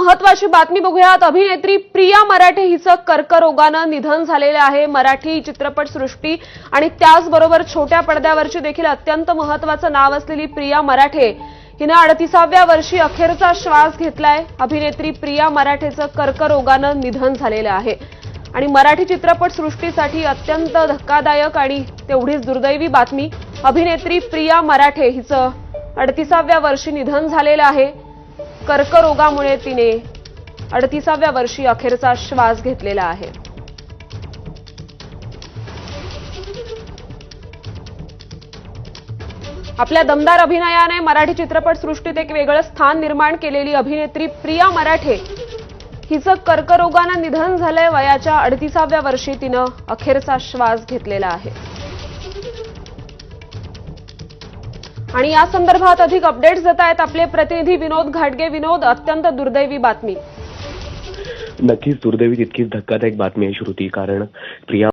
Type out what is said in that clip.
महत्वाची बातमी बघूयात. अभिनेत्री प्रिया मराठे हिचं कर्करोगानं निधन झालेलं आहे. मराठी चित्रपट सृष्टी आणि त्याचबरोबर छोट्या पडद्यावरची देखील अत्यंत महत्वाचं नाव असलेली प्रिया मराठे हिनं अडतीसाव्या वर्षी अखेरचा श्वास घेतलाय. अभिनेत्री प्रिया मराठेचं कर्करोगानं निधन झालेलं आहे. आणि मराठी चित्रपट सृष्टीसाठी अत्यंत धक्कादायक आणि तेवढीच दुर्दैवी बातमी. अभिनेत्री प्रिया मराठे हिचं अडतीसाव्या वर्षी निधन झालेलं आहे. कर्करोगामुळे तिने अडतीसाव्या वर्षी अखेरचा श्वास घेतलेला आहे. आपल्या दमदार अभिनयाने मराठी चित्रपट सृष्टीत एक वेगळं स्थान निर्माण केलेली अभिनेत्री प्रिया मराठे हिचं कर्करोगानं निधन झालंय वयाच्या अडतीसाव्या वर्षी तिनं अखेरचा श्वास घेतलेला आहे. आणि या संदर्भात अधिक अपडेट्स देत आहेत आपले प्रतिनिधी विनोद घाटगे. विनोद अत्यंत दुर्दैवी बातमी. नक्कीच दुर्दैवी तितकीच धक्कादायक बातमी आहे श्रुती कारण प्रिया